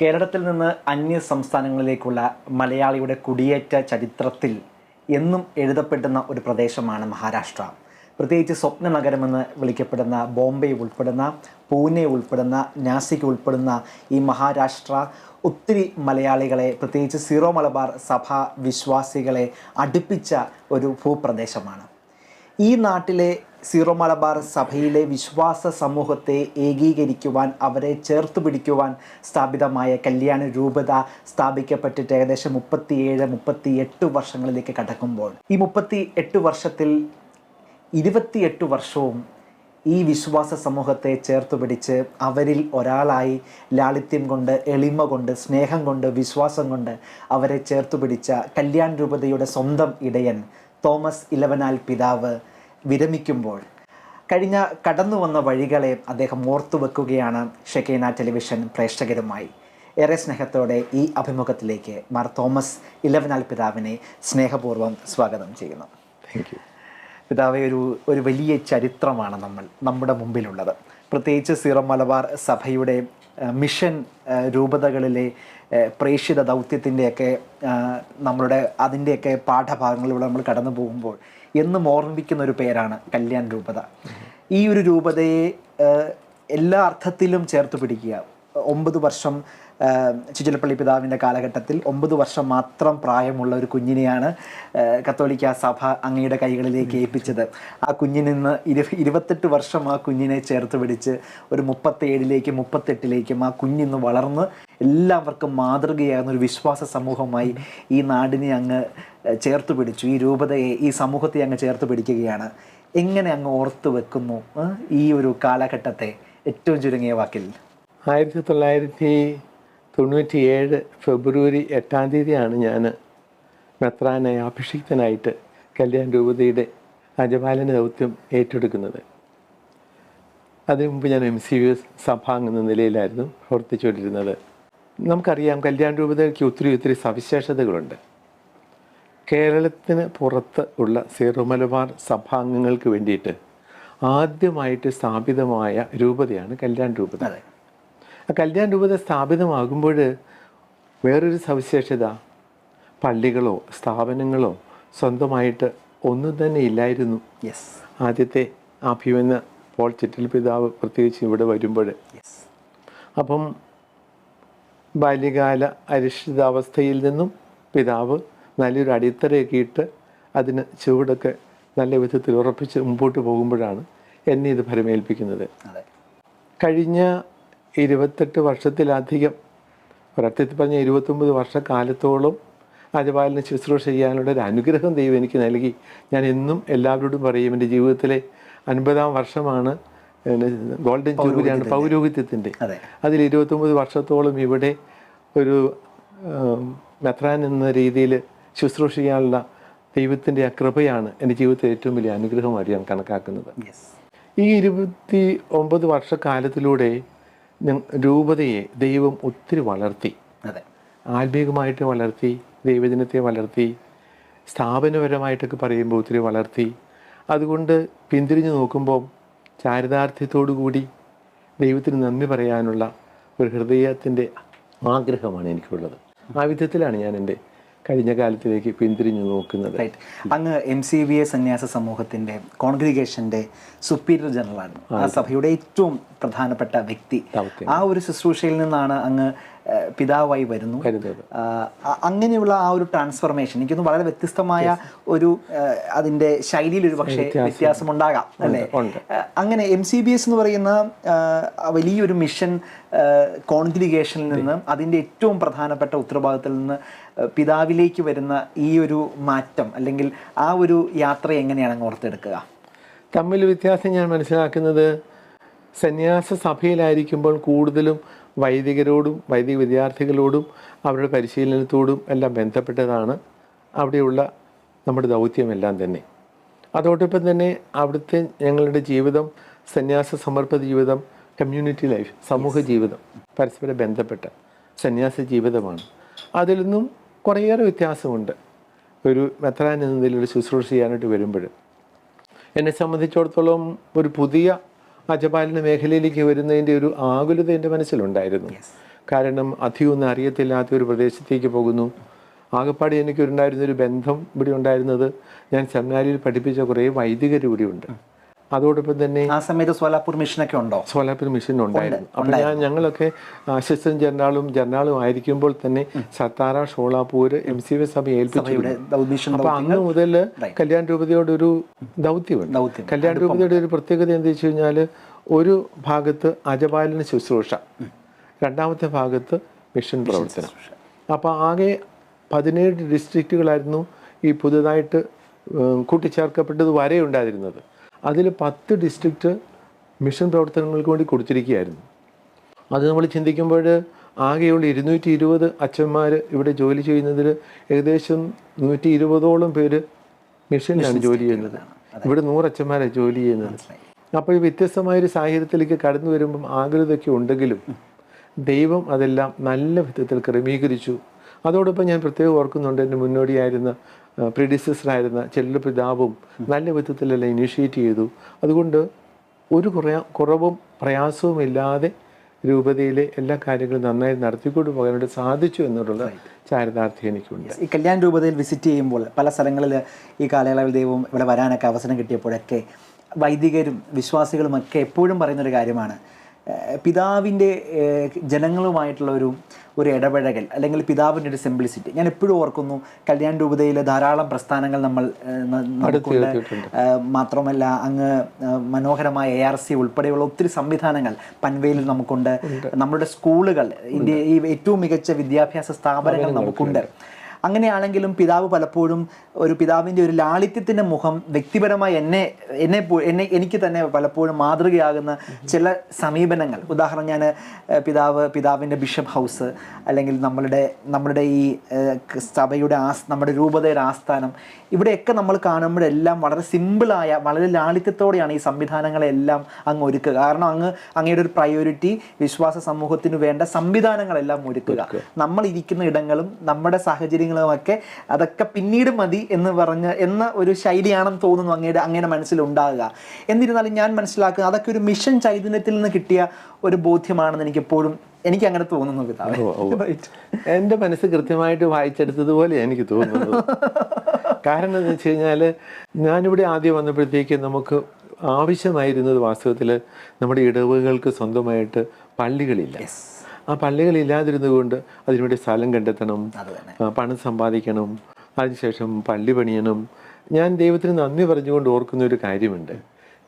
കേരളത്തിൽ നിന്ന് അന്യ സംസ്ഥാനങ്ങളിലേക്കുള്ള മലയാളിയുടെ കുടിയേറ്റ ചരിത്രത്തിൽ എന്നും എഴുതപ്പെടുന്ന ഒരു പ്രദേശമാണ് മഹാരാഷ്ട്ര. പ്രത്യേകിച്ച് സ്വപ്ന നഗരമെന്ന് വിളിക്കപ്പെടുന്ന ബോംബെ ഉൾപ്പെടുന്ന പൂനെ ഉൾപ്പെടുന്ന നാസിക് ഉൾപ്പെടുന്ന ഈ മഹാരാഷ്ട്ര ഒത്തിരി മലയാളികളെ പ്രത്യേകിച്ച് സീറോ മലബാർ സഭ വിശ്വാസികളെ അടുപ്പിച്ച ഒരു ഭൂപ്രദേശമാണ്. ഈ നാട്ടിലെ സീറോ മലബാർ സഭയിലെ വിശ്വാസ സമൂഹത്തെ ഏകീകരിക്കുവാൻ അവരെ ചേർത്ത് പിടിക്കുവാൻ സ്ഥാപിതമായ കല്യാണ രൂപത സ്ഥാപിക്കപ്പെട്ടിട്ട് ഏകദേശം മുപ്പത്തിയേഴ് മുപ്പത്തി എട്ട് വർഷങ്ങളിലേക്ക് കടക്കുമ്പോൾ ഈ മുപ്പത്തി എട്ട് വർഷത്തിൽ ഇരുപത്തിയെട്ട് വർഷവും ഈ വിശ്വാസ സമൂഹത്തെ ചേർത്ത് പിടിച്ച് അവരിൽ ഒരാളായി ലാളിത്യം കൊണ്ട് എളിമ കൊണ്ട് സ്നേഹം കൊണ്ട് വിശ്വാസം കൊണ്ട് അവരെ ചേർത്ത് പിടിച്ച കല്യാൺ രൂപതയുടെ സ്വന്തം ഇടയൻ തോമസ് ഇലവനാൽ പിതാവ് വിരമിക്കുമ്പോൾ കഴിഞ്ഞ കടന്നു വന്ന വഴികളെ അദ്ദേഹം ഓർത്തു വെക്കുകയാണ് ഷെക്കേന ടെലിവിഷൻ പ്രേക്ഷകരുമായി. ഏറെ സ്നേഹത്തോടെ ഈ അഭിമുഖത്തിലേക്ക് മാർ തോമസ് ഇലവനാൽ പിതാവിനെ സ്നേഹപൂർവം സ്വാഗതം ചെയ്യുന്നു. താങ്ക് യു പിതാവെ ഒരു ഒരു വലിയ ചരിത്രമാണ് നമ്മൾ നമ്മുടെ മുമ്പിലുള്ളത്. പ്രത്യേകിച്ച് സീറോ മലബാർ സഭയുടെ മിഷൻ രൂപതകളിലെ പ്രേക്ഷിത ദൗത്യത്തിന്റെയൊക്കെ നമ്മളുടെ അതിന്റെയൊക്കെ പാഠഭാഗങ്ങളിലൂടെ നമ്മൾ കടന്നു പോകുമ്പോൾ എന്നും ഓർമ്മിക്കുന്ന ഒരു പേരാണ് കല്യാൺ രൂപത. ഈ ഒരു രൂപതയെ എല്ലാ അർത്ഥത്തിലും ചേർത്ത് പിടിക്കുക. ഒമ്പത് വർഷം ചുചിലപ്പള്ളി പിതാവിന്റെ കാലഘട്ടത്തിൽ ഒമ്പത് വർഷം മാത്രം പ്രായമുള്ള ഒരു കുഞ്ഞിനെയാണ് കത്തോലിക്ക സഭ അങ്ങയുടെ കൈകളിലേക്ക് ഏൽപ്പിച്ചത്. ആ കുഞ്ഞിൽ നിന്ന് ഇരു ഇരുപത്തെട്ട് വർഷം ആ കുഞ്ഞിനെ ചേർത്ത് പിടിച്ച് ഒരു മുപ്പത്തേഴിലേക്കും മുപ്പത്തെട്ടിലേക്കും ആ കുഞ്ഞിന്ന് വളർന്ന് എല്ലാവർക്കും മാതൃകയാകുന്ന ഒരു വിശ്വാസ സമൂഹമായി ഈ നാടിനെ അങ്ങ് ചേർത്ത് പിടിച്ചു. ഈ രൂപതയെ ഈ സമൂഹത്തെ അങ്ങ് ചേർത്ത് പിടിക്കുകയാണ്. എങ്ങനെ അങ്ങ് ഓർത്ത് വെക്കുന്നു ഈ ഒരു കാലഘട്ടത്തെ? ഏറ്റവും ചുരുങ്ങിയ വാക്കിൽ. ആയിരത്തി തൊള്ളായിരത്തി തൊണ്ണൂറ്റിയേഴ് ഫെബ്രുവരി എട്ടാം തീയതിയാണ് ഞാൻ മെത്രാനെ അഭിഷിക്തനായിട്ട് കല്യാൺ രൂപതയുടെ അജപാലന ദൗത്യം ഏറ്റെടുക്കുന്നത്. അതിനു മുമ്പ് ഞാൻ എം സി വി സഭാംഗം എന്ന നിലയിലായിരുന്നു പ്രവർത്തിച്ചുകൊണ്ടിരുന്നത്. നമുക്കറിയാം കല്യാൺ രൂപതയ്ക്ക് ഒത്തിരി ഒത്തിരി സവിശേഷതകളുണ്ട്. കേരളത്തിന് പുറത്ത് ഉള്ള സിറുമലബാർ മലബാർ സഭാംഗങ്ങൾക്ക് വേണ്ടിയിട്ട് ആദ്യമായിട്ട് സ്ഥാപിതമായ രൂപതയാണ് കല്യാൺ രൂപത ആ കല്യാൺ രൂപത സ്ഥാപിതമാകുമ്പോൾ വേറൊരു സവിശേഷത പള്ളികളോ സ്ഥാപനങ്ങളോ സ്വന്തമായിട്ട് ഒന്നും തന്നെ ഇല്ലായിരുന്നു. യെസ് ആദ്യത്തെ അഭിമന്യ പോൾ ചിറ്റൽ പിതാവ് പ്രത്യേകിച്ച് ഇവിടെ വരുമ്പോൾ. അപ്പം ബാല്യകാല അരിഷ്ഠിതാവസ്ഥയിൽ നിന്നും പിതാവ് നല്ലൊരു അടിത്തറയൊക്കെ ഇട്ട് അതിന് ചുവടൊക്കെ നല്ല വിധത്തിൽ ഉറപ്പിച്ച് മുമ്പോട്ട് പോകുമ്പോഴാണ് എന്നെ ഇത് ഫലമേൽപ്പിക്കുന്നത് കഴിഞ്ഞ ഇരുപത്തെട്ട് വർഷത്തിലധികം ഒരർത്ഥത്തിൽ പറഞ്ഞ ഇരുപത്തൊമ്പത് വർഷക്കാലത്തോളം അജപാലിന് ശുശ്രൂഷ ചെയ്യാനുള്ള ഒരു അനുഗ്രഹം ദൈവം എനിക്ക് നൽകി. ഞാൻ എന്നും എല്ലാവരോടും പറയും എന്റെ ജീവിതത്തിലെ അൻപതാം വർഷമാണ് ഗോൾഡൻ ജൂബിലിയാണ് പൗരോഹിത്യത്തിന്റെ. അതെ. അതിൽ ഇരുപത്തൊമ്പത് വർഷത്തോളം ഇവിടെ ഒരു മെത്രാൻ എന്ന രീതിയിൽ ശുശ്രൂഷ ചെയ്യാനുള്ള ദൈവത്തിന്റെ ആ കൃപയാണ് എന്റെ ജീവിതത്തിലെ ഏറ്റവും വലിയ അനുഗ്രഹമായിട്ട് ഞാൻ കണക്കാക്കുന്നത്. ഈ ഇരുപത്തി ഒമ്പത് വർഷക്കാലത്തിലൂടെ രൂപതയെ ദൈവം ഒത്തിരി വളർത്തി. അതെ. ആത്മീകമായിട്ട് വളർത്തി ദൈവജനത്തെ വളർത്തി സ്ഥാപനപരമായിട്ടൊക്കെ പറയുമ്പോൾ ഒത്തിരി വളർത്തി. അതുകൊണ്ട് പിന്തിരിഞ്ഞ് നോക്കുമ്പോൾ ചാരിതാർത്ഥ്യത്തോടു കൂടി ദൈവത്തിന് നന്ദി പറയാനുള്ള ഒരു ഹൃദയത്തിന്റെ ആഗ്രഹമാണ് എനിക്കുള്ളത്. ആ വിധത്തിലാണ് ഞാൻ എന്റെ കഴിഞ്ഞ കാലത്തിലേക്ക് പിന്തിരിഞ്ഞു നോക്കുന്നത്. അങ്ങ് എം സി വി എ സന്യാസ സമൂഹത്തിന്റെ കോൺഗ്രിഗേഷന്റെ സുപ്പീരിയർ ജനറൽ ആണ് ആ സഭയുടെ ഏറ്റവും പ്രധാനപ്പെട്ട വ്യക്തി. ആ ഒരു ശുശ്രൂഷയിൽ നിന്നാണ് അങ്ങ് പിതാവായി വരുന്നു. അങ്ങനെയുള്ള ആ ഒരു ട്രാൻസ്ഫർമേഷൻ എനിക്കൊന്ന് വളരെ വ്യത്യസ്തമായ ഒരു അതിന്റെ ശൈലിയിൽ ഒരു പക്ഷേ വ്യത്യാസമുണ്ടാകാം അല്ലേ? അല്ലെ അങ്ങനെ എം സി ബി എസ് എന്ന് പറയുന്ന വലിയൊരു മിഷൻ കോൺഗ്രിഗേഷനിൽ നിന്ന് അതിന്റെ ഏറ്റവും പ്രധാനപ്പെട്ട ഉത്തരവാദിത്തത്തിൽ നിന്ന് പിതാവിലേക്ക് വരുന്ന ഈ ഒരു മാറ്റം അല്ലെങ്കിൽ ആ ഒരു യാത്ര എങ്ങനെയാണ് അങ്ങ് ഓർത്തെടുക്കുക? തമ്മിൽ വ്യത്യാസം ഞാൻ മനസ്സിലാക്കുന്നത് സന്യാസ സഭയിലായിരിക്കുമ്പോൾ കൂടുതലും വൈദികരോടും വൈദിക വിദ്യാർത്ഥികളോടും അവരുടെ പരിശീലനത്തോടും എല്ലാം ബന്ധപ്പെട്ടതാണ് അവിടെയുള്ള നമ്മുടെ ദൗത്യമെല്ലാം തന്നെ. അതോടൊപ്പം തന്നെ അവിടുത്തെ ഞങ്ങളുടെ ജീവിതം സന്യാസ സമർപ്പിത ജീവിതം കമ്മ്യൂണിറ്റി ലൈഫ് സമൂഹ ജീവിതം പരസ്പരം ബന്ധപ്പെട്ട സന്യാസ ജീവിതമാണ്. അതിൽ നിന്നും കുറേയേറെ വ്യത്യാസമുണ്ട്. ഒരു മെത്രാൻ എന്ന നിലയിൽ ശുശ്രൂഷ ചെയ്യാനായിട്ട് വരുമ്പോൾ. എന്നെ സംബന്ധിച്ചിടത്തോളം ഒരു പുതിയ അജപാലന മേഖലയിലേക്ക് വരുന്നതിന്റെ ഒരു ആകുലത എന്റെ മനസ്സിലുണ്ടായിരുന്നു. കാരണം അധികമൊന്നും അറിയത്തില്ലാത്ത ഒരു പ്രദേശത്തേക്ക് പോകുന്നു. ആകപ്പാടി എനിക്കുണ്ടായിരുന്ന ഒരു ബന്ധം ഇവിടെ ഉണ്ടായിരുന്നത് ഞാൻ സെമിനാരിയിൽ പഠിപ്പിച്ച കുറേ വൈദികർ ഇവിടെ ഉണ്ട്. അതോടൊപ്പം തന്നെ ആ സമയത്ത് സോലാപൂർ മിഷനൊക്കെ ഉണ്ടോ? സോലാപ്പൂർ മിഷൻ ഉണ്ടായിരുന്നു. അപ്പോൾ ഞാൻ ഞങ്ങളൊക്കെ അസിസ്റ്റന്റ് ജനറാളും ജനറാളും ആയിരിക്കുമ്പോൾ തന്നെ Satara Sholapur M C V സഭ ഏൽപ്പിച്ചു അപ്പൊ അന്ന് മുതൽ കല്യാൺ രൂപതയോട് ഒരു ദൗത്യമുണ്ട്. ദൗത്യം കല്യാൺ രൂപതയുടെ ഒരു പ്രത്യേകത എന്താ വെച്ച് കഴിഞ്ഞാൽ ഒരു ഭാഗത്ത് അജപാലന ശുശ്രൂഷ രണ്ടാമത്തെ ഭാഗത്ത് മിഷൻ പ്രവർത്തനം. അപ്പോൾ ആകെ പതിനേഴ് ഡിസ്ട്രിക്റ്റുകളായിരുന്നു ഈ പുതുതായിട്ട് കൂട്ടിച്ചേർക്കപ്പെട്ടത് വരെ ഉണ്ടായിരുന്നത്. അതിൽ പത്ത് ഡിസ്ട്രിക്റ്റ് മിഷൻ പ്രവർത്തനങ്ങൾക്ക് വേണ്ടി കൊടുത്തിരിക്കുകയായിരുന്നു. അത് നമ്മൾ ചിന്തിക്കുമ്പോൾ ആകെയുള്ള ഇരുന്നൂറ്റി ഇരുപത് അച്ഛന്മാർ ഇവിടെ ജോലി ചെയ്യുന്നതിൽ ഏകദേശം നൂറ്റി ഇരുപതോളം പേര് മിഷനിലാണ് ജോലി ചെയ്യുന്നത്. ഇവിടെ നൂറ് അച്ഛന്മാരാണ് ജോലി ചെയ്യുന്നത്. അപ്പോൾ ഈ വ്യത്യസ്തമായൊരു സാഹചര്യത്തിലേക്ക് കടന്നു വരുമ്പം ആകുലതയൊക്കെ ഉണ്ടെങ്കിലും ദൈവം അതെല്ലാം നല്ല വിധത്തിൽ ക്രമീകരിച്ചു. അതോടൊപ്പം ഞാൻ പ്രത്യേകം ഓർക്കുന്നുണ്ട് എന്റെ മുന്നോടിയായിരുന്ന പ്രിഡിസസറായിരുന്ന ചെല്ലു പിതാവും നല്ല വിധത്തിലെല്ലാം ഇനിഷ്യേറ്റ് ചെയ്തു. അതുകൊണ്ട് ഒരു കുറയാ കുറവും പ്രയാസവും ഇല്ലാതെ രൂപതയിലെ എല്ലാ കാര്യങ്ങളും നന്നായി നടത്തിക്കൊണ്ട് പോകാനായിട്ട് സാധിച്ചു എന്നുള്ള ചാരിതാർത്ഥ്യം എനിക്കുണ്ട്. ഈ കല്യാൺ രൂപതയിൽ വിസിറ്റ് ചെയ്യുമ്പോൾ പല സ്ഥലങ്ങളിൽ ഈ കാലയളവിൽ ദൈവം ഇവിടെ വരാനൊക്കെ അവസരം കിട്ടിയപ്പോഴൊക്കെ വൈദികരും വിശ്വാസികളുമൊക്കെ എപ്പോഴും പറയുന്നൊരു കാര്യമാണ്. പിതാവിന്റെ ജനങ്ങളുമായിട്ടുള്ള ഒരു ഒരു ഇടപഴകൽ അല്ലെങ്കിൽ പിതാവിന്റെ ഒരു സിംപ്ലിസിറ്റി ഞാൻ എപ്പോഴും ഓർക്കുന്നു കല്യാൺ രൂപതയിലെ ധാരാളം പ്രസ്ഥാനങ്ങൾ നമ്മൾ ഏഹ് ന- നമുക്കുണ്ട് ഏഹ് മാത്രമല്ല അങ്ങ് മനോഹരമായ എ ആർ സി ഉൾപ്പെടെയുള്ള ഒത്തിരി സംവിധാനങ്ങൾ പൻവേലിൽ നമുക്കുണ്ട്. നമ്മുടെ സ്കൂളുകൾ ഇന്ത്യ ഈ ഏറ്റവും മികച്ച വിദ്യാഭ്യാസ സ്ഥാപനങ്ങൾ നമുക്കുണ്ട്. അങ്ങനെയാണെങ്കിലും പിതാവ് പലപ്പോഴും ഒരു പിതാവിന്റെ ഒരു ലാളിത്യത്തിന്റെ മുഖം വ്യക്തിപരമായി എന്നെ എന്നെ എന്നെ എനിക്ക് തന്നെ പലപ്പോഴും മാതൃകയാകുന്ന ചില സമീപനങ്ങൾ. ഉദാഹരണം ഞാൻ പിതാവ് പിതാവിന്റെ ബിഷപ്പ് ഹൗസ് അല്ലെങ്കിൽ നമ്മളുടെ നമ്മളുടെ ഈ സഭയുടെ ആസ് നമ്മുടെ രൂപതയുടെ ആസ്ഥാനം. ഇവിടെയൊക്കെ നമ്മൾ കാണുമ്പോഴെല്ലാം വളരെ സിമ്പിളായ വളരെ ലാളിത്യത്തോടെയാണ് ഈ സംവിധാനങ്ങളെല്ലാം അങ്ങ് ഒരുക്കുക. കാരണം അങ്ങ് അങ്ങയുടെ ഒരു പ്രയോറിറ്റി വിശ്വാസ സമൂഹത്തിന് വേണ്ട സംവിധാനങ്ങളെല്ലാം ഒരുക്കുക. നമ്മൾ ഇരിക്കുന്ന ഇടങ്ങളും നമ്മുടെ സാഹചര്യങ്ങളും ഒക്കെ അതൊക്കെ പിന്നീട് മതി എന്ന് പറഞ്ഞ് എന്ന ഒരു ശൈലിയാണെന്ന് തോന്നുന്നു അങ്ങയുടെ അങ്ങനെ മനസ്സിലുണ്ടാകുക. എന്നിരുന്നാലും ഞാൻ മനസ്സിലാക്കുക അതൊക്കെ ഒരു മിഷൻ ചൈതന്യത്തിൽ നിന്ന് കിട്ടിയ ഒരു ബോധ്യമാണെന്ന് എനിക്ക് എപ്പോഴും എനിക്ക് അങ്ങനെ തോന്നുന്നു പിതാവ് എന്റെ മനസ്സ് കൃത്യമായിട്ട് വായിച്ചെടുത്തതുപോലെ എനിക്ക് തോന്നുന്നു. കാരണം എന്ന് വെച്ച് കഴിഞ്ഞാൽ ഞാനിവിടെ ആദ്യം വന്നപ്പോഴത്തേക്ക് നമുക്ക് ആവശ്യമായിരുന്നത് വാസ്തവത്തിൽ നമ്മുടെ ഇടവുകൾക്ക് സ്വന്തമായിട്ട് പള്ളികളില്ല. ആ പള്ളികൾ ഇല്ലാതിരുന്നുകൊണ്ട് അതിനുവേണ്ടി സ്ഥലം കണ്ടെത്തണം പണം സമ്പാദിക്കണം അതിനുശേഷം പള്ളി പണിയണം. ഞാൻ ദൈവത്തിന് നന്ദി പറഞ്ഞുകൊണ്ട് ഓർക്കുന്ന ഒരു കാര്യമുണ്ട്.